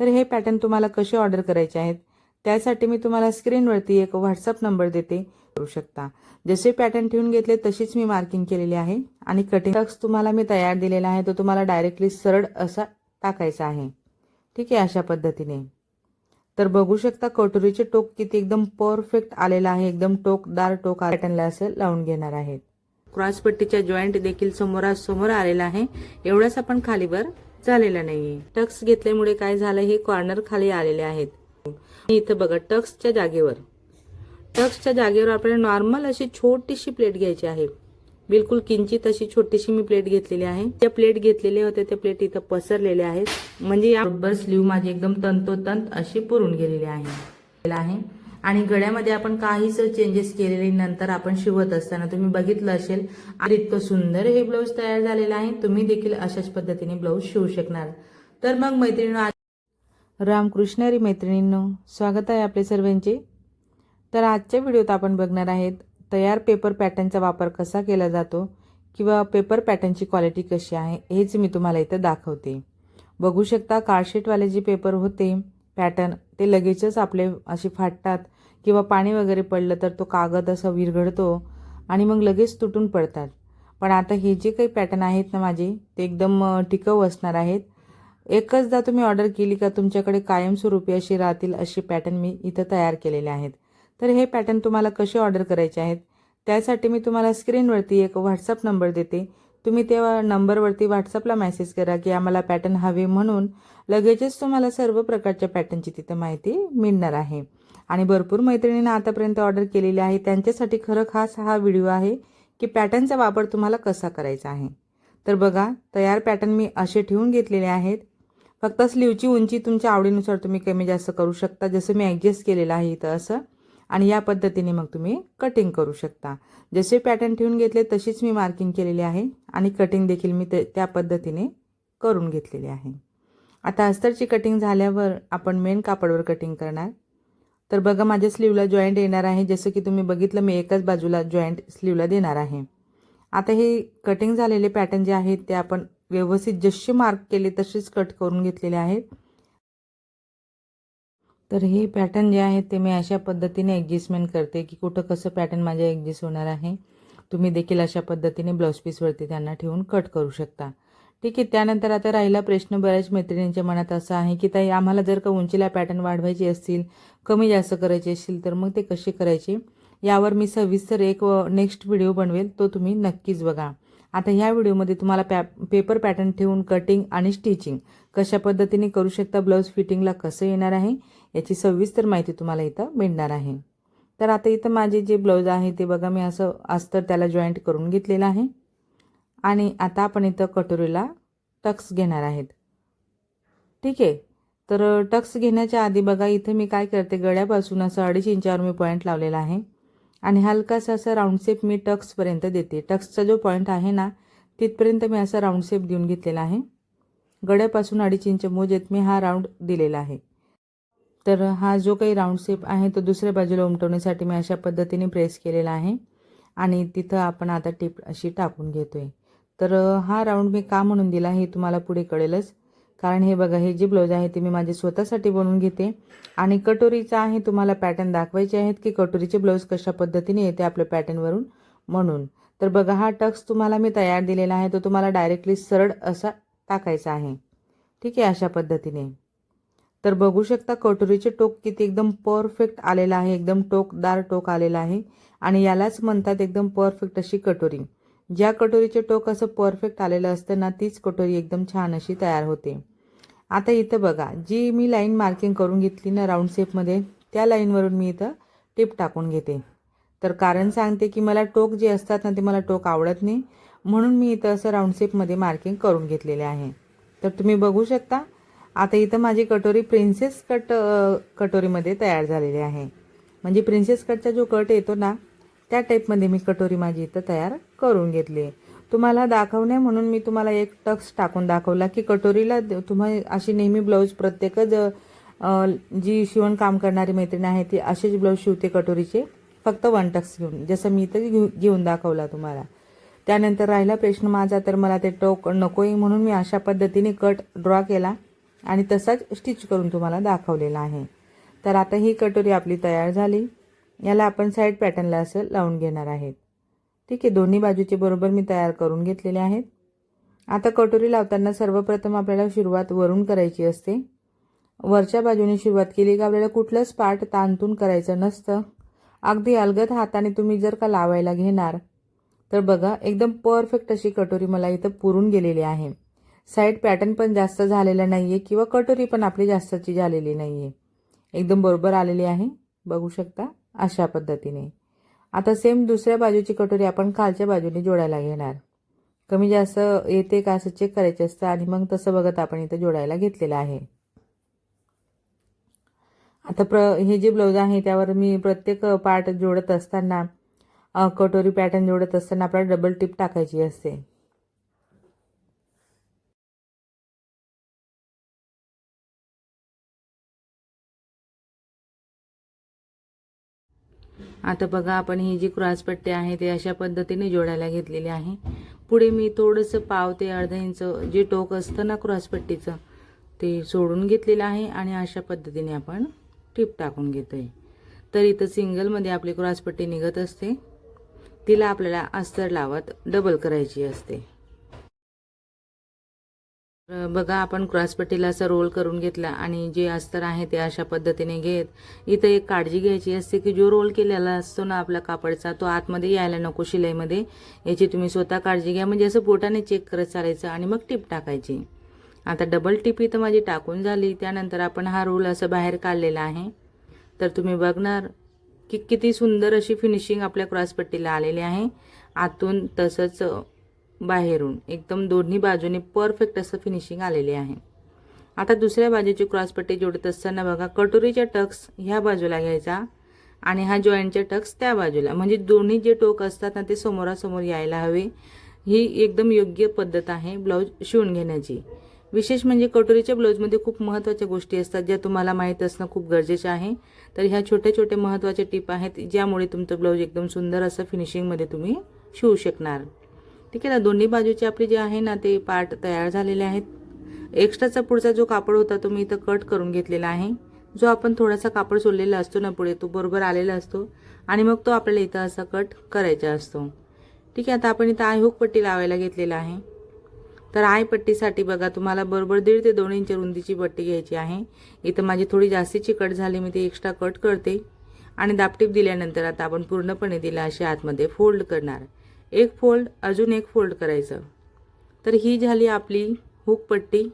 तर हे पॅटर्न तुम्हाला कसे ऑर्डर करायचे आहेत त्यासाठी मी तुम्हाला स्क्रीनवरती एक व्हॉट्सअप नंबर देते. करू शकता. जसे पॅटर्न ठेवून घेतले तशीच मी मार्किंग केलेली आहे. आणि कटिंग टक्स तुम्हाला मी तयार दिलेला आहे तो तुम्हाला डायरेक्टली सरळ असा टाकायचा आहे. ठीक आहे अशा पद्धतीने. तर बघू शकता कटोरीचे टोक किती एकदम परफेक्ट आलेला आहे. एकदम टोकदार टोक पॅटर्नला असं लावून घेणार आहेत. क्रॉसपट्टीच्या जॉईंट देखील समोरासमोर आलेला आहे. एवढाच आपण खालीवर झालेला नाहीये. टक्स घेतल्यामुळे काय झालं हे कॉर्नर खाली आलेले आहेत. इथं बघा टक्सच्या जागेवर. टक्सच्या जागेवर आपल्याला नॉर्मल अशी छोटीशी प्लेट घ्यायची आहे. बिलकुल किंचित अशी छोटीशी मी प्लेट घेतलेली आहे. त्या प्लेट घेतलेल्या होत्या त्या प्लेट इथं पसरलेल्या आहेत. म्हणजे या बरोबर स्लीव माझी एकदम तंतोतंत अशी पुरून गेलेली आहे आहे. आणि गळ्यामध्ये आपण काहीच चेंजेस केलेले नंतर आपण शिवत असताना तुम्ही बघितलं असेल आणि इतकं सुंदर हे ब्लाऊज तयार झालेलं आहे. तुम्ही देखील अशाच पद्धतीने ब्लाऊज शिवू शकणार. तर मग मैत्रिणी रामकृष्णारी मैत्रिणींनो स्वागत आहे आपले सर्वांचे. तर आजच्या व्हिडिओत आपण बघणार आहेत तयार पेपर पॅटर्नचा वापर कसा केला जातो किंवा पेपर पॅटर्नची क्वालिटी कशी आहे हेच मी तुम्हाला इथं दाखवते. बघू शकता कार्डशीटवाले जे पेपर होते पॅटर्न ते लगेचच आपले असे फाटतात किंवा पाणी वगैरे पडलं तर तो कागद असा विरघडतो आणि मग लगेच तुटून पडतात. पण आता हे जे काही पॅटर्न आहेत ना माझे ते एकदम टिकाऊ असणार आहेत. एकचदा तुम्ही ऑर्डर केली का तुमच्याकडे कायमस्वरूपी अशी राहतील असे पॅटर्न मी इथं तयार केलेले आहेत. तर हे पॅटर्न तुम्हाला कसे ऑर्डर करायचे आहेत त्यासाठी मी तुम्हाला स्क्रीनवरती एक व्हॉट्सअप नंबर देते. तुम्ही त्या नंबरवरती व्हॉट्सअपला मेसेज करा की आम्हाला पॅटर्न हवे म्हणून लगेचच तुम्हाला सर्व प्रकारच्या पॅटर्नची तिथं माहिती मिळणार आहे. आणि भरपूर मैत्रिणींना आतापर्यंत ऑर्डर केलेली आहे. त्यांच्यासाठी खरं खास हा व्हिडिओ आहे की पॅटर्नचा वापर तुम्हाला कसा करायचा आहे. तर बघा तयार पॅटर्न मी असे ठेवून घेतलेले आहेत. फक्त स्लीवची उंची तुमच्या आवडीनुसार तुम्ही कमी जास्त करू शकता. जसं मी ॲडजस्ट केलेलं आहे इथं असं. आणि या पद्धतीने मग तुम्ही कटिंग करू शकता. जसे पॅटर्न ठेवून घेतले तशीच मी मार्किंग केलेली आहे. आणि कटिंग देखील मी ते त्या पद्धतीने करून घेतलेली आहे. आता अस्तरची कटिंग झाल्यावर आपण मेन कापडवर कटिंग करणार. तर बघा माझ्या स्लीवला जॉईंट येणार आहे. जसं की तुम्ही बघितलं मी एकाच बाजूला जॉईंट स्लीवला देणार आहे. आता हे कटिंग झालेले पॅटर्न जे आहेत ते आपण व्यवस्थित जसे मार्क केले तसेच कट करून घेतलेले आहेत. तर हे पॅटर्न जे आहेत ते मी अशा पद्धतीने ॲडजस्टमेंट करते की कुठं कसं पॅटर्न माझ्या ॲडजस्ट होणार आहे. तुम्ही देखील अशा पद्धतीने ब्लाऊज पीसवरती त्यांना ठेवून कट करू शकता. ठीक आहे त्यानंतर आता राहिला प्रश्न बऱ्याच मैत्रिणींच्या मनात असा आहे की ताई आम्हाला जर का उंचीला पॅटर्न वाढवायची असतील कमी जास्त करायची असतील तर मग ते कसे करायचे? यावर मी सविस्तर एक नेक्स्ट व्हिडिओ बनवेल तो तुम्ही नक्कीच बघा. आता ह्या व्हिडिओमध्ये तुम्हाला पॅ पेपर पॅटर्न ठेवून कटिंग आणि स्टिचिंग कशा पद्धतीने करू शकता ब्लाऊज फिटिंगला कसं येणार आहे याची सविस्तर माहिती तुम्हाला इथं मिळणार आहे. तर आता इथं माझे जे ब्लाऊज आहे ते बघा मी असं अस्तर त्याला जॉईंट करून घेतलेलं आहे. आणि आता आपण इथं कटोरीला टक्स घेणार आहेत. ठीक आहे? तर टक्स घेण्याच्या आधी बघा इथं मी काय करते गळ्यापासून असं अडीच इंचावर मी पॉईंट लावलेला आहे. आणि हलकासा असं राऊंड शेप मी टक्सपर्यंत देते. टक्सचा जो पॉईंट आहे ना तिथपर्यंत मी असा राऊंड शेप देऊन घेतलेला आहे. गळ्यापासून अडीच इंच मोजेत मी हा राऊंड दिलेला आहे. तर हा जो काही राऊंड शेप आहे तो दुसऱ्या बाजूला उमटवण्यासाठी मी अशा पद्धतीने प्रेस केलेला आहे. आणि तिथं आपण आता टिप अशी टाकून घेतो आहे तर हा राऊंड मी का म्हणून दिला हे तुम्हाला पुढे कळेलच. कारण हे बघा हे जे ब्लाऊज आहे ते मी माझे स्वतःसाठी बनवून घेते. आणि कटोरीचा आहे तुम्हाला पॅटर्न दाखवायचे आहेत की कटोरीचे ब्लाऊज कशा पद्धतीने येते आपल्या पॅटर्नवरून म्हणून. तर बघा हा टक्स तुम्हाला मी तयार दिलेला आहे. तो तुम्हाला डायरेक्टली सरळ असा टाकायचा आहे. ठीक आहे अशा पद्धतीने. तर बघू शकता कटोरीचे टोक किती एकदम परफेक्ट आलेलं आहे. एकदम टोकदार टोक आलेला आहे. आणि यालाच म्हणतात एकदम परफेक्ट अशी कटोरी. ज्या कटोरीचे टोक असं परफेक्ट आलेलं असतं ना तीच कटोरी एकदम छान अशी तयार होते. आता इथं बघा जी मी लाईन मार्किंग करून घेतली ना राऊंड शेपमध्ये त्या लाईनवरून मी इथं टिप टाकून घेते. तर कारण सांगते की मला टोक जे असतात ना ते मला टोक आवडत नाही म्हणून मी इथं असं राऊंड शेपमध्ये मार्किंग करून घेतलेले आहे. तर तुम्ही बघू शकता आता इथं माझी कटोरी प्रिन्सेस कट कटोरीमध्ये तयार झालेली आहे. म्हणजे प्रिन्सेस कटचा जो कट येतो ना त्या टाईपमध्ये मी कटोरी माझी इथं तयार करून घेतली आहे. तुम्हाला दाखवणे म्हणून मी तुम्हाला एक टक्स टाकून दाखवला की कटोरीला द- तुम्हाला अशी नेहमी ब्लाऊज प्रत्येकच जी शिवण काम करणारी मैत्रीण आहे ती असेच ब्लाऊज शिवते कटोरीचे. फक्त वन टक्स घेऊन. जसं मी इथं घेऊ घेऊन दाखवला तुम्हाला. त्यानंतर राहिला प्रश्न माझा तर मला ते टोक नको आहे म्हणून मी अशा पद्धतीने कट ड्रॉ केला आणि तसाच स्टिच करून तुम्हाला दाखवलेला आहे. तर आता ही कटोरी आपली तयार झाली. याला आपण साईड पॅटर्नला असं लावून घेणार आहेत. ठीक आहे दोन्ही बाजूचे बरोबर मी तयार करून घेतलेले आहेत. आता कटोरी लावताना सर्वप्रथम आपल्याला सुरुवात वरून करायची असते. वरच्या बाजूने सुरुवात केली की आपल्याला कुठलंच पार्ट ताणतून करायचं नसतं. अगदी अलगद हाताने तुम्ही जर का लावायला घेणार तर बघा एकदम परफेक्ट अशी कटोरी मला इथं पुरून गेलेली आहे. साईड पॅटर्न पण जास्त झालेला नाही आहे किंवा कटोरी पण आपली जास्तची झालेली नाही आहे एकदम बरोबर आलेली आहे. बघू शकता. अशा पद्धतीने. आता सेम दुसऱ्या बाजूची कटोरी आपण खालच्या बाजूने जोडायला घेणार. कमी जास्त येते का असं चेक करायचं असतं आणि मग तसं बघत आपण इथं जोडायला घेतलेलं आहे. आता प्र हे जे ब्लाऊज आहे त्यावर मी प्रत्येक पार्ट जोडत असताना कटोरी पॅटर्न जोडत असताना आपल्याला डबल टिप टाकायची असते. आता बघा आपण ही जी क्रॉसपट्टी आहे ते अशा पद्धतीने जोडायला घेतलेली आहे. पुढे मी थोडंसं पाव ते अर्धा इंच जे टोक असतं ना क्रॉसपट्टीचं ते सोडून घेतलेलं आहे आणि अशा पद्धतीने आपण टिप टाकून घेतोय. तर इथं सिंगलमध्ये आपली क्रॉसपट्टी निघत असते. तिला आपल्याला अस्तर लावत डबल करायची असते. बघा आपण क्रॉसपट्टीला असा रोल करून घेतला आणि जे अस्तर आहे ते अशा पद्धतीने घेत. इथं एक काळजी घ्यायची असते की जो रोल केलेला असतो ना आपला कापडचा तो आतमध्ये यायला नको शिलाईमध्ये. याची तुम्ही स्वतः काळजी घ्या. म्हणजे असं बोटाने चेक करत चालायचं आणि मग टिप टाकायची. आता डबल टिप इथं माझी टाकून झाली. त्यानंतर आपण हा रोल असं बाहेर काढलेला आहे. तर तुम्ही बघणार की किती सुंदर अशी फिनिशिंग आपल्या क्रॉसपट्टीला आलेली आहे. आतून तसंच बाहेरून. एकदम दोन्ही बाजूने परफेक्ट असं फिनिशिंग आलेले आहे. आता दुसऱ्या बाजूची क्रॉसपट्टी जोडत असताना बघा कटोरीच्या टक्स ह्या बाजूला घ्यायचा आणि हा जॉईंटच्या टक्स त्या बाजूला. म्हणजे दोन्ही जे टोक असतात ना ते समोरासमोर यायला हवे. ही एकदम योग्य पद्धत आहे ब्लाऊज शिवून घेण्याची. विशेष म्हणजे कटोरीच्या ब्लाऊजमध्ये खूप महत्त्वाच्या गोष्टी असतात ज्या तुम्हाला माहीत असणं खूप गरजेचं आहे. तर ह्या छोटे छोटे महत्त्वाचे टिप आहेत ज्यामुळे तुमचं ब्लाऊज एकदम सुंदर असं फिनिशिंगमध्ये तुम्ही शिवू शकणार. ठीक आहे ना दोन्ही बाजूचे आपले जे आहे ना ते पार्ट तयार झालेले आहेत. एक्स्ट्राचा पुढचा जो कापड होता तो मी इथं कट करून घेतलेला आहे. जो आपण थोडासा कापड सोडलेला असतो ना पुढे तो बरोबर आलेला असतो. आणि मग तो आपल्याला इथं असा कट करायचा असतो. ठीक आहे आता आपण इथं आय हुक पट्टी लावायला घेतलेला आहे. तर आय पट्टीसाठी बघा तुम्हाला बरोबर दीड ते दोन इंच रुंदीची पट्टी घ्यायची आहे. इथं माझी थोडी जास्तीची कट झाली मी ती एक्स्ट्रा कट करते. आणि दापटीप दिल्यानंतर आता आपण पूर्णपणे तिला अशी आतमध्ये फोल्ड करणार. एक फोल्ड अजून एक फोल्ड करायचं. तर ही झाली आपली हुक पट्टी.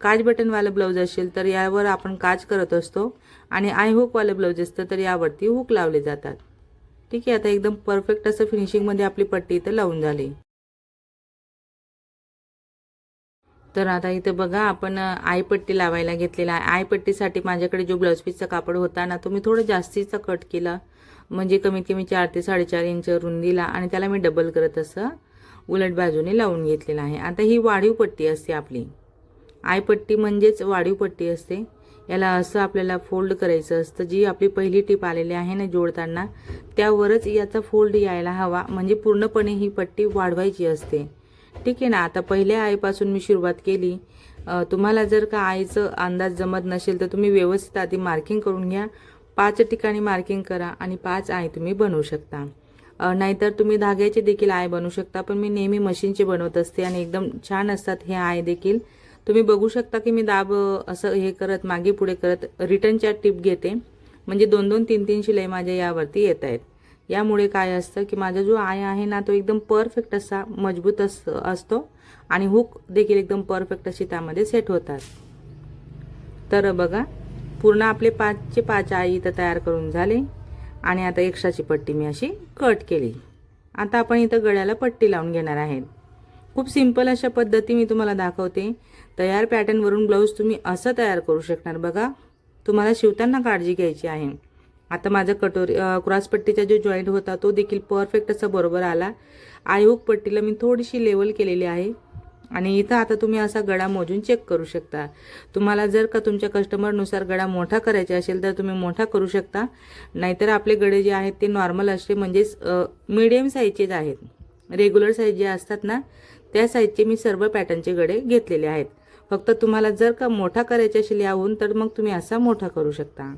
काज बटनवालं ब्लाऊज असेल तर यावर आपण काज करत असतो आणि आय हुकवालं ब्लाऊज असतं तर यावरती हुक लावले जातात. ठीक आहे आता एकदम परफेक्ट असं फिनिशिंगमध्ये आपली पट्टी इथं लावून झाली. तर आता इथं बघा आपण आयपट्टी लावायला घेतलेला आहे. आयपट्टीसाठी माझ्याकडे जो ब्लाऊज पीसचा कापड होता ना तो मी थोडं जास्तीचा कट केला. म्हणजे कमीत कमी चार ते साडेचार इंच रुंदीला आणि त्याला मी डबल करत असं उलट बाजूने लावून घेतलेला आहे. आता ही वाढीव पट्टी असते आपली. आयपट्टी म्हणजेच वाढीव पट्टी असते. याला असं आपल्याला फोल्ड करायचं असतं. जी आपली पहिली टीप आलेली आहे ना जोडताना त्यावरच याचा फोल्ड यायला हवा. म्हणजे पूर्णपणे ही पट्टी वाढवायची असते. ठीक आहे ना? आता पहिल्या आईपासून मी सुरुवात केली. तुम्हाला जर का आईचं अंदाज जमत नसेल तर तुम्ही व्यवस्थित आधी मार्किंग करून घ्या. पाच ठिकाणी मार्किंग करा आणि पाच आय तुम्ही बनवू शकता. नाहीतर तुम्ही धाग्याचे देखील आय बनवू शकता पण मी नेहमी मशीनचे बनवत असते आणि एकदम छान असतात हे आय देखील. तुम्ही बघू शकता की मी दाब असं हे करत मागे पुढे करत रिटर्नच्या टिप घेते. म्हणजे दोन दोन तीन तीन शिलाई माझ्या यावरती येत आहेत. यामुळे काय असतं की माझा जो आय आहे ना तो एकदम परफेक्ट असा मजबूत अस असतो आणि हुक देखील एकदम परफेक्ट अशी त्यामध्ये सेट होतात. तर बघा पूर्ण आपले पाचचे पाच आई इथं तयार करून झाले. आणि आता एक्स्ट्राची पट्टी मी अशी कट केली. आता आपण इथं गळ्याला पट्टी लावून घेणार आहेत. खूप सिंपल अशा पद्धती मी तुम्हाला दाखवते. तयार पॅटर्नवरून ब्लाऊज तुम्ही असं तयार करू शकणार बघा. तुम्हाला शिवताना काळजी घ्यायची आहे. आता माझा कटोरी क्रॉसपट्टीचा जो जॉईंट होता तो देखील परफेक्ट असा बरोबर आला. आयहूक पट्टीला मी थोडीशी लेवल केलेली आहे. आणि इथं आता तुम्ही असा गळा मोजून चेक करू शकता. तुम्हाला जर का तुमच्या कस्टमरनुसार गळा मोठा करायचा असेल तर तुम्ही मोठा करू शकता. नाहीतर आपले गळे जे आहेत ते नॉर्मल असते म्हणजेच मिडियम साईजचेच आहेत. रेग्युलर साईज जे असतात ना त्या साईजचे मी सर्व पॅटर्नचे गळे घेतलेले आहेत. फक्त तुम्हाला जर का मोठा करायचा असेल याहून तर मग तुम्ही असा मोठा करू शकता.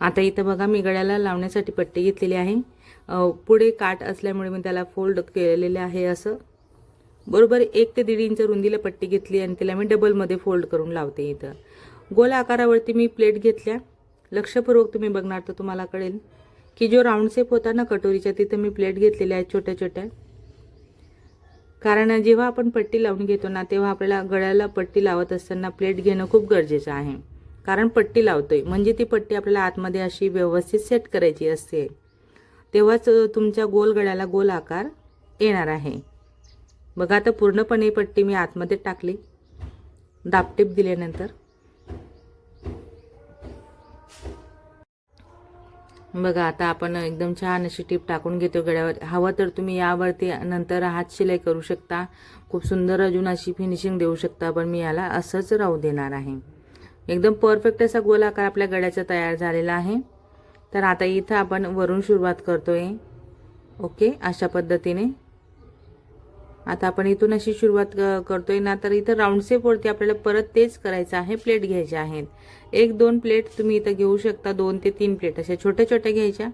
आता इथं बघा मी गळ्याला लावण्यासाठी पट्टी घेतलेली आहे. पुढे काट असल्यामुळे मी त्याला फोल्ड केलेले आहे असं. बरोबर एक ते दीड इंच रुंदीला पट्टी घेतली आणि तिला मी डबलमध्ये फोल्ड करून लावते इथं. गोल आकारावरती मी प्लेट घेतल्या. लक्षपूर्वक तुम्ही बघणार तर तुम्हाला कळेल की जो राऊंड शेप होता ना कटोरीच्या तिथं मी प्लेट घेतलेल्या आहेत छोट्या छोट्या. कारण जेव्हा आपण पट्टी लावून घेतो ना तेव्हा आपल्याला गळ्याला पट्टी लावत असताना प्लेट घेणं खूप गरजेचं आहे. कारण पट्टी लावतोय. म्हणजे ती पट्टी आपल्याला आतमध्ये अशी व्यवस्थित सेट करायची असते. तेव्हाच तुमच्या गोल गळ्याला गोल आकार येणार आहे. बघा आता पूर्णपणे पट्टी मी आतमध्ये टाकली. दापटीप दिल्यानंतर. बघा आता आपण एकदम छान अशी टीप टाकून घेतो गळ्यावर. हवं तर तुम्ही यावरती नंतर हात शिलाई करू शकता. खूप सुंदर अजून अशी फिनिशिंग देऊ शकता पण मी याला असंच राहू देणार आहे. एकदम परफेक्ट असा गोलाकार आपल्या गळ्याचा तयार झालेला आहे. तर आता इथं आपण वरून सुरुवात करतोय. ओके? अशा पद्धतीने. आता आपण इथून अशी सुरुवात क- करतोय ना तर इथं राऊंड सेपवरती आपल्याला परत तेच करायचं आहे प्लेट घ्यायच्या आहेत. एक दोन प्लेट तुम्ही इथं घेऊ शकता दोन ते तीन प्लेट अशा छोट्या छोट्या घ्यायच्या.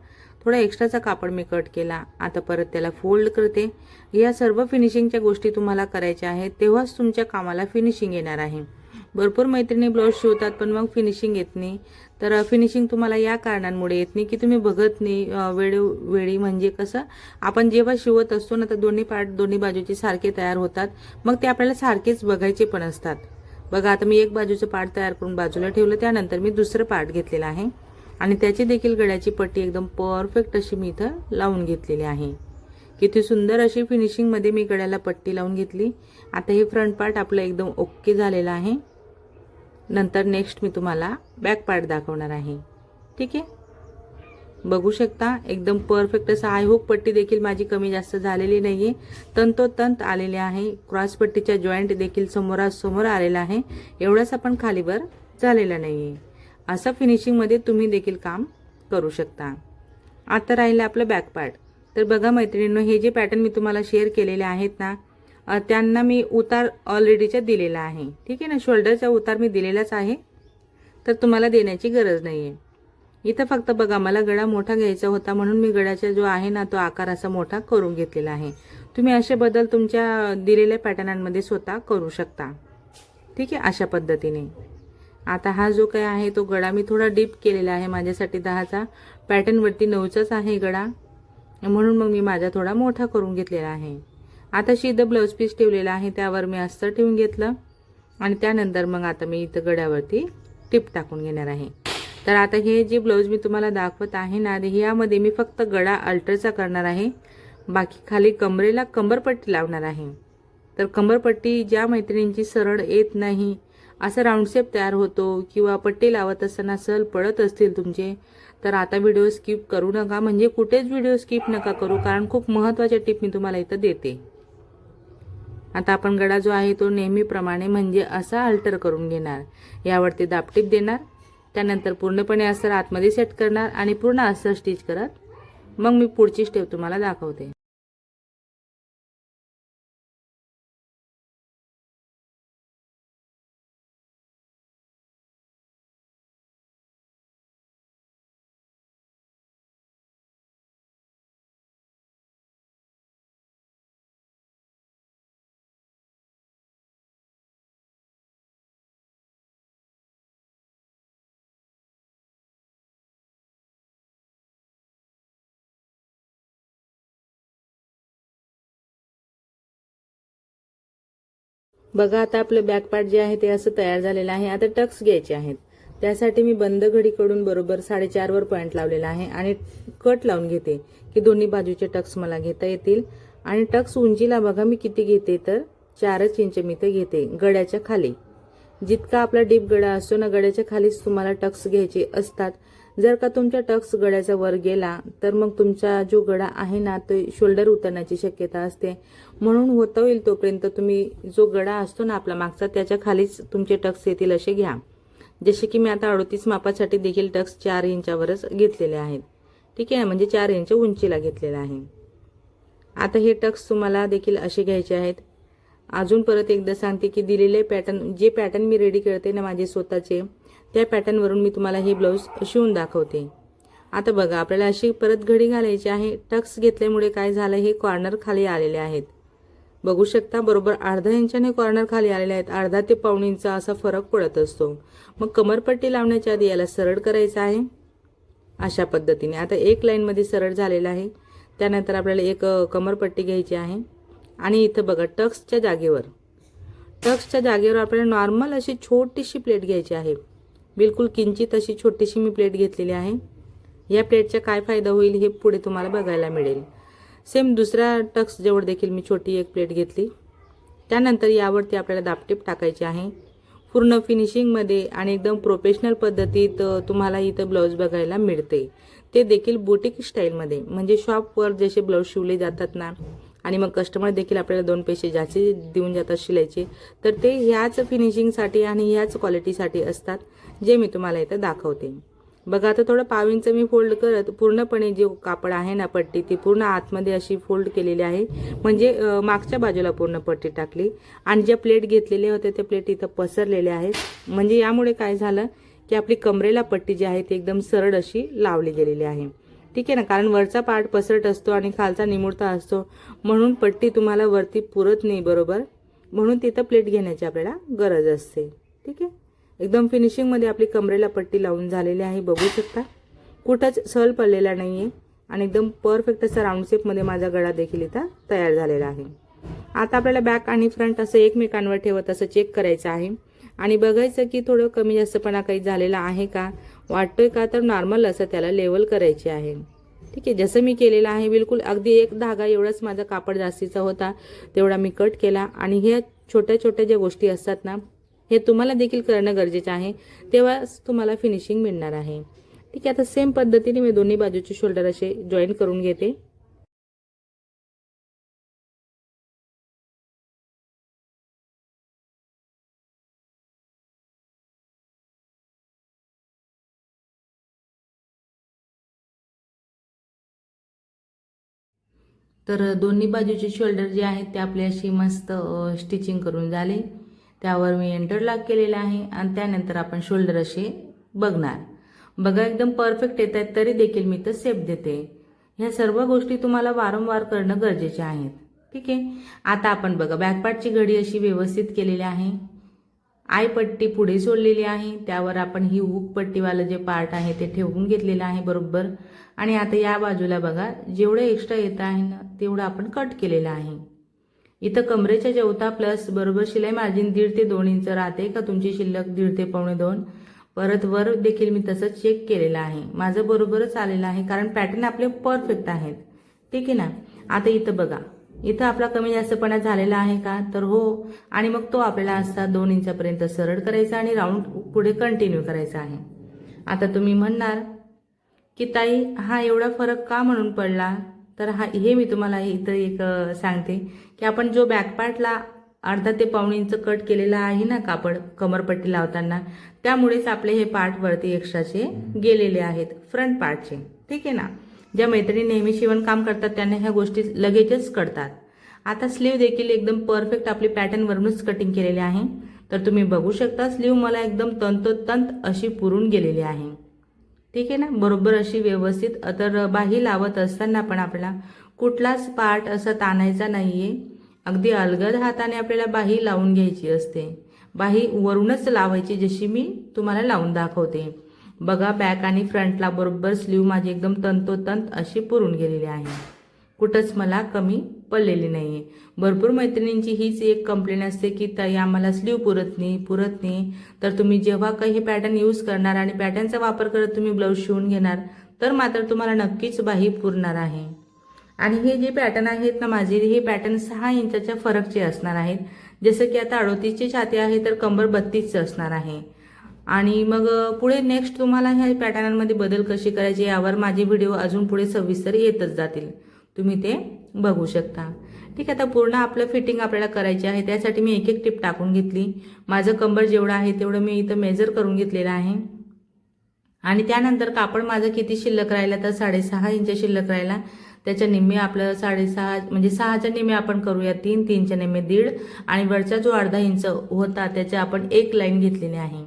थोडा एक्स्ट्राचा कापड मी कट केला. आता परत त्याला फोल्ड करते. या सर्व फिनिशिंगच्या गोष्टी तुम्हाला करायच्या आहेत तेव्हाच तुमच्या कामाला फिनिशिंग येणार आहे. भरपूर मैत्रिणी ब्लाऊज शिवतात पण मग फिनिशिंग येत नाही. तर फिनिशिंग तुम्हाला या कारणांमुळे येत नाही की तुम्ही बघत नाही वेळोवेळी म्हणजे कसं आपण जेव्हा शिवत असतो ना तर दोन्ही पार्ट दोन्ही बाजूचे सारखे तयार होतात. मग ते आपल्याला सारखेच बघायचे पण असतात. बघा आता मी एक बाजूचं पार्ट तयार करून बाजूला ठेवलं त्यानंतर मी दुसरं पार्ट घेतलेलं आहे. आणि त्याची देखील गळ्याची पट्टी एकदम परफेक्ट अशी मी इथं लावून घेतलेली आहे. किती सुंदर अशी फिनिशिंगमध्ये मी गळ्याला पट्टी लावून घेतली. आता हे फ्रंट पार्ट आपलं एकदम ओके झालेलं आहे. नंतर नेक्स्ट मी तुम्हाला बॅक पार्ट दाखवणार आहे. ठीक आहे? बघू शकता एकदम परफेक्ट असं आयहूक पट्टी देखील माझी कमी जास्त झालेली नाही आहे तंतोतंत आलेले आहे. क्रॉस पट्टीच्या जॉईंट देखील समोरासमोर आलेला आहे. एवढाच आपण खालीवर झालेला नाही आहे असं फिनिशिंगमध्ये तुम्ही देखील काम करू शकता. आता राहिलं आपलं बॅक पार्ट तर बघा मैत्रिणींनो हे जे पॅटर्न मी तुम्हाला शेअर केलेले आहेत ना त्यांना मी उतार ऑलरेडीचा दिलेला आहे. ठीक आहे ना? शोल्डरचा उतार मी दिलेलाच आहे. तर तुम्हाला देण्याची गरज नाही आहे इथं फक्त बघा मला गळा मोठा घ्यायचा होता म्हणून मी गळ्याचा जो आहे ना तो आकार असा मोठा करून घेतलेला आहे. तुम्ही असे बदल तुमच्या दिलेल्या पॅटर्नांमध्ये स्वतः करू शकता. ठीक आहे? अशा पद्धतीने. आता हा जो काय आहे तो गळा मी थोडा डीप केलेला आहे. माझ्यासाठी दहाचा पॅटर्नवरती नऊचाच आहे गळा. म्हणून मग मी माझा थोडा मोठा करून घेतलेला आहे. आता शिद्ध ब्लाऊज पीस ठेवलेला आहे त्यावर मी अस्तर ठेवून घेतलं. आणि त्यानंतर मग आता मी इथं गड्यावरती टिप टाकून घेणार आहे. तर आता हे जे ब्लाऊज मी तुम्हाला दाखवत आहे ना ते यामध्ये मी फक्त गळा अल्टरचा करणार आहे. बाकी खाली कमरेला कंबरपट्टी लावणार आहे. तर कंबरपट्टी ज्या मैत्रिणींची सरळ येत नाही असं राऊंड शेप तयार होतो किंवा पट्टी लावत असताना सल पडत असतील तुमचे तर आता व्हिडिओ स्किप करू नका. म्हणजे कुठेच व्हिडिओ स्किप नका करू कारण खूप महत्त्वाच्या टिप मी तुम्हाला इथं देते. आता आपण गडा जो आहे तो नेहमीप्रमाणे म्हणजे असा अल्टर करून घेणार. यावरती दापटीप देणार. त्यानंतर पूर्णपणे अस्तर आतमध्ये सेट करणार आणि पूर्ण अस्तर स्टिच करत मग मी पुढची स्टेप तुम्हाला दाखवते. बघा आता आपलं बॅकपार्ट जे आहे ते असं तयार झालेलं आहे. आता टक्स घ्यायचे आहेत. त्यासाठी मी बंद घडीकडून बरोबर साडेचारवर पॉईंट लावलेला आहे आणि कट लावून घेते की दोन्ही बाजूचे टक्स मला घेता येतील. आणि टक्स उंचीला बघा मी किती घेते तर चारच इंच मी ते घेते. गड्याच्या खाली. जितका आपला डीप गडा असतो ना गड्याच्या खालीच तुम्हाला टक्स घ्यायचे असतात. जर का तुमच्या टक्स गड्याचा वर गेला तर मग तुमचा जो गडा आहे ना तो शोल्डर उतरण्याची शक्यता असते. म्हणून होता होईल तोपर्यंत तुम्ही जो गडा असतो ना आपला मागचा त्याच्या खालीच तुमचे टक्स येतील असे घ्या. जसे की मी आता अडतीस मापासाठी देखील टक्स चार इंचावरच घेतलेले आहेत. ठीक आहे म्हणजे चार इंच उंचीला घेतलेला आहे. आता हे टक्स तुम्हाला देखील असे घ्यायचे आहेत. अजून परत एकदा सांगते की दिलेले पॅटर्न जे पॅटर्न मी रेडी करते ना माझे स्वतःचे त्या पॅटर्नवरून मी तुम्हाला हे ब्लाऊज शिवून दाखवते. आता बघा आपल्याला अशी परत घडी घालायची आहे. टक्स घेतल्यामुळे काय झालं? हे कॉर्नर खाली आलेले आहेत. बघू शकता बरोबर अर्धा इंचाने कॉर्नर खाली आलेले आहेत. अर्धा ते पाऊण इंच असा फरक पडत असतो. मग कमरपट्टी लावण्याच्या आधी याला सरळ करायचं आहे. अशा पद्धतीने. आता एक लाईनमध्ये सरळ झालेला आहे. त्यानंतर आपल्याला एक कमरपट्टी घ्यायची आहे. आणि इथं बघा टक्सच्या जागेवर. टक्सच्या जागेवर आपल्याला नॉर्मल अशी छोटीशी प्लेट घ्यायची आहे. बिलकुल किंचित अशी छोटीशी मी प्लेट घेतलेली आहे. या प्लेटचा काय फायदा होईल हे पुढे तुम्हाला बघायला मिळेल. सेम दुसऱ्या टक्स जवळ देखील मी छोटी एक प्लेट घेतली त्यानंतर यावरती आपल्याला दापटीप टाकायची आहे. पूर्ण फिनिशिंगमध्ये आणि एकदम प्रोफेशनल पद्धतीत तुम्हाला इथं ब्लाऊज बघायला मिळते. ते देखील बुटीक स्टाईलमध्ये म्हणजे शॉपवर जसे ब्लाऊज शिवले जातात ना आणि मग कस्टमर देखील आपल्याला दोन पैसे जास्त देऊन जातात शिलायचे तर ते ह्याच फिनिशिंगसाठी आणि ह्याच क्वालिटीसाठी असतात जे मी तुम्हाला इथं दाखवते. बघा आता थोडं पाव इंच मी फोल्ड करत पूर्णपणे जे कापड आहे ना पट्टी ती पूर्ण आतमध्ये अशी फोल्ड केलेली आहे. म्हणजे मागच्या बाजूला पूर्ण पट्टी टाकली आणि ज्या प्लेट घेतलेल्या होत्या त्या प्लेट इथं पसरलेल्या आहेत. म्हणजे यामुळे काय झालं की आपली कमरेला पट्टी जी आहे ती एकदम सरळ अशी लावली गेलेली आहे. ठीक आहे ना? कारण वरचा पार्ट पसरट असतो आणि खालचा निमुळता असतो. म्हणून पट्टी तुम्हाला वरती पुरत नाही बरोबर? म्हणून तिथं प्लेट घेण्याची आपल्याला गरज असते. ठीक आहे? एकदम फिनिशिंगमध्ये आपली कमरेला पट्टी लावून झालेली आहे बघू शकता. कुठंच सहल पडलेला नाही आहे आणि एकदम परफेक्ट असा राऊंड शेपमध्ये माझा गळा देखील इथं तयार झालेला आहे. आता आपल्याला बॅक आणि फ्रंट असं एकमेकांवर ठेवत असं चेक करायचं आहे. आणि बघायचं की थोडं कमी जास्तपणा काही झालेला आहे का? वाटतोय का? तर नॉर्मल असं त्याला लेवल करायचे आहे. ठीक आहे जसं मी केलेलं आहे बिलकुल अगदी एक धागा एवढाच माझा कापड जास्तीचा होता तेवढा मी कट केला. आणि ह्या छोट्या छोट्या ज्या गोष्टी असतात ना हे तुम्हाला देखील करणं गरजेचं आहे. तेव्हाच तुम्हाला फिनिशिंग मिळणार आहे. ठीक आहे आता सेम पद्धतीने मी दोन्ही बाजूचे शोल्डर असे जॉईन करून घेते. तर दोन्ही बाजूचे शोल्डर जे आहेत ते आपले अशी मस्त स्टिचिंग करून झाले. त्यावर मी एंटरलॉक केलेला आहे आणि त्यानंतर आपण शोल्डर असे बघणार. बघा एकदम परफेक्ट येत आहेत तरी देखील मी तर सेप देते. ह्या सर्व गोष्टी तुम्हाला वारंवार करणं गरजेचे आहेत. ठीक आहे? आता आपण बघा बॅकपार्टची घडी अशी व्यवस्थित केलेली आहे. आय पट्टी पुढे सोडलेली आहे. त्यावर आपण ही हुक पट्टीवालं जे पार्ट आहे ते ठेवून घेतलेलं आहे बरोबर. आणि आता या बाजूला बघा जेवढं एक्स्ट्रा येत आहे ना तेवढं आपण कट केलेलं आहे. इथं कमरेच्या जेवता प्लस बरोबर शिलाई मार्जिन दीड ते दोन इंच राहते का तुमची शिल्लक दीड ते पावणे दोन? परत वर देखील मी तसं चेक केलेलं आहे. माझं बरोबरच आलेलं आहे कारण पॅटर्न आपले परफेक्ट आहेत. ठीक आहे ना? आता इथं बघा. इथं आपला कमी जास्तपणा झालेला आहे का? तर हो. आणि मग तो आपल्याला असता दोन इंचापर्यंत सरळ करायचा आणि राऊंड पुढे कंटिन्यू करायचा आहे. आता तुम्ही म्हणणार की ताई हा एवढा फरक का म्हणून पडला? तर हा हे मी तुम्हाला इथं एक सांगते की आपण जो बॅकपार्टला अर्धा ते पाऊण इंच कट केलेला आहे ना कापड कमरपट्टी लावताना त्यामुळेच आपले हे पार्ट वरती एक्स्ट्राचे गेलेले आहेत फ्रंट पार्टचे ठीक आहे ना? ज्या मैत्रिणी नेहमी शिवणकाम करतात त्यांना ह्या गोष्टी लगेचच कळतात. आता स्लीव देखील एकदम परफेक्ट आपली पॅटर्नवरूनच कटिंग केलेली आहे. तर तुम्ही बघू शकता स्लीव मला एकदम तंतोतंत अशी पुरून गेलेली आहे. ठीक आहे ना? बरोबर अशी व्यवस्थित तर बाही लावत असताना पण आपला कुठलाच पार्ट असा ताणायचा नाही आहे अगदी अलगद हाताने आपल्याला बाही लावून घ्यायची असते. बाही वरूनच लावायची जशी मी तुम्हाला लावून दाखवते. बघा बॅक आणि फ्रंटला बरोबर स्लीव माझी एकदम तंतोतंत अशी पुरून गेलेली आहे. कुठंच मला कमी पडलेली नाहीये. भरपूर मैत्रिणींची हीच एक कंप्लेंट असते की ताई आम्हाला स्लीव पुरत नाही पुरत नाही. तर तुम्ही जेव्हा काही हे पॅटर्न यूज करणार आणि पॅटर्नचा वापर करत तुम्ही ब्लाऊज शिवून घेणार तर मात्र तुम्हाला नक्कीच बाही पुरणार आहे. आणि हे जे पॅटर्न आहेत ना माझे हे पॅटर्न सहा इंचाच्या फरकचे असणार आहेत. जसं की आता अडोतीसचे छाती आहे तर कंबर बत्तीसचं असणार आहे. आणि मग पुढे नेक्स्ट तुम्हाला ह्या पॅटर्नमध्ये बदल कसे करायचे यावर माझे व्हिडिओ अजून पुढे सविस्तर येतच जातील. तुम्ही ते बघू शकता. ठीक आहे आता पूर्ण आपलं फिटिंग आपल्याला करायची आहे त्यासाठी मी एक एक टिप टाकून घेतली. माझं कंबर जेवढं आहे तेवढं मी इथं मेजर करून घेतलेलं आहे. आणि त्यानंतर कापड माझं किती शिल्लक राहिला तर साडेसहा इंच शिल्लक राहिला. त्याच्या निम्मे आपलं साडेसहा म्हणजे सहाच्या निम्मे आपण करूया तीन तीनच्या निम्मे दीड. आणि वरचा जो अर्धा इंच होता त्याच्या आपण एक लाईन घेतलेली आहे.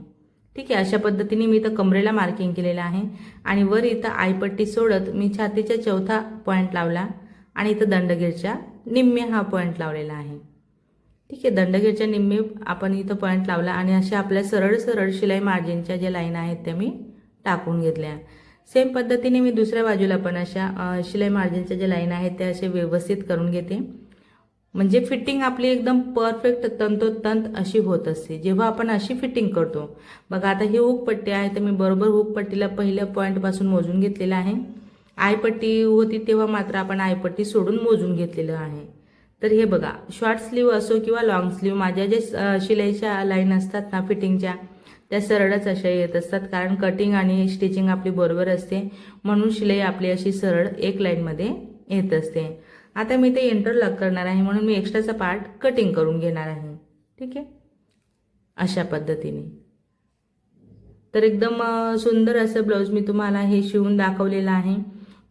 ठीक आहे अशा पद्धतीने मी इथं कमरेला मार्किंग केलेलं आहे. आणि वर इथं आईपट्टी सोडत मी छातीच्या चौथा पॉईंट लावला आणि इथं दंडगीरच्या निम्मे हा पॉईंट लावलेला आहे. ठीक आहे दंडगीरच्या निम्मे आपण इथं पॉईंट लावला आणि अशा आपल्या सरळ सरळ शिलाई मार्जिनच्या ज्या लाईन आहेत त्या मी टाकून घेतल्या. सेम पद्धतीने मी दुसऱ्या बाजूला पण अशा शिलाई मार्जिनच्या ज्या लाईन आहेत त्या असे व्यवस्थित करून घेते. म्हणजे फिटिंग आपली एकदम परफेक्ट तंतोतंत अशी होत असते. जेव्हा आपण अशी फिटिंग करतो बघा आता ही हुक आहे तर मी बरोबर हुकपट्टीला पहिल्या पॉईंटपासून मोजून घेतलेलं आहे. आयपट्टी होती तेव्हा मात्र आपण आयपट्टी सोडून मोजून घेतलेलं आहे. तर हे बघा शॉर्ट स्लीव असो किंवा लॉंग स्लीव माझ्या जे शिलाईच्या लाईन असतात ना फिटिंगच्या त्या सरळच अशा येत असतात. कारण कटिंग आणि स्टिचिंग आपली बरोबर असते. म्हणून शिलाई आपली अशी सरळ एक लाईनमध्ये येत असते. आता मी ते इंटरलॉक करणार आहे म्हणून मी एक्स्ट्राचा पार्ट कटिंग करून घेणार आहे. ठीक आहे? अशा पद्धतीने. तर एकदम सुंदर असं ब्लाऊज मी तुम्हाला हे शिवून दाखवलेलं आहे.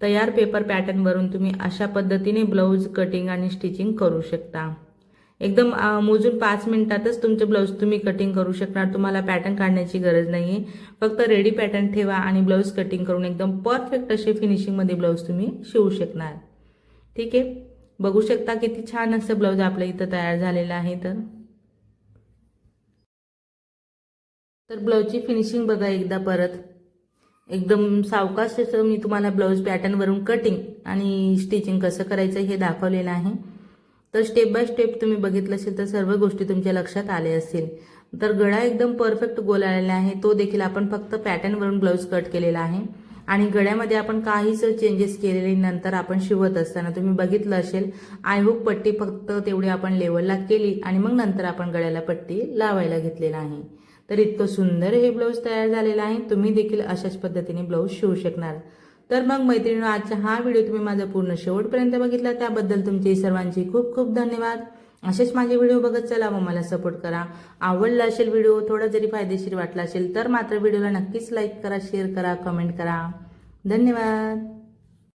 तयार पेपर पॅटर्नवरून तुम्ही अशा पद्धतीने ब्लाऊज कटिंग आणि स्टिचिंग करू शकता. एकदम मोजून पाच मिनिटातच तुमचे ब्लाऊज तुम्ही कटिंग करू शकणार. तुम्हाला पॅटर्न काढण्याची गरज नाही आहे फक्त रेडी पॅटर्न ठेवा आणि ब्लाऊज कटिंग करून एकदम परफेक्ट असे फिनिशिंगमध्ये ब्लाऊज तुम्ही शिवू शकणार. ठीक आहे. बघू शकता किती छान असं ब्लाऊज आपल्या इथं तयार झालेलं आहे तर. तर ब्लाऊजची फिनिशिंग बघा एकदा परत. एकदम सावकाश असं मी तुम्हाला ब्लाऊज पॅटर्नवरून कटिंग आणि स्टिचिंग कसं करायचं हे दाखवलेलं आहे. तर स्टेप बाय स्टेप तुम्ही बघितलं असेल तर सर्व गोष्टी तुमच्या लक्षात आल्या असतील तर गळा एकदम परफेक्ट गोल आलेला आहे. तो देखील आपण फक्त पॅटर्नवरून ब्लाऊज कट केलेला आहे. आणि गळ्यामध्ये आपण काहीच चेंजेस केलेले नंतर आपण शिवत असताना तुम्ही बघितलं असेल आयहूक पट्टी फक्त तेवढी आपण लेवलला केली आणि मग नंतर आपण गळ्याला पट्टी लावायला घेतलेला आहे. तर इतकं सुंदर हे ब्लाऊज तयार झालेलं आहे. तुम्ही देखील अशाच पद्धतीने ब्लाऊज शिवू शकणार. तर मग मैत्रिणी आजचा हा व्हिडिओ तुम्ही माझा पूर्ण शेवटपर्यंत बघितला. त्याबद्दल तुमचे सर्वांचे खूप खूप धन्यवाद. असेच माझे व्हिडिओ बघत चला व मला सपोर्ट करा. आवडला असेल व्हिडिओ थोडा जरी फायदेशीर वाटला असेल तर मात्र व्हिडिओला नक्कीच लाईक करा शेअर करा कमेंट करा. धन्यवाद.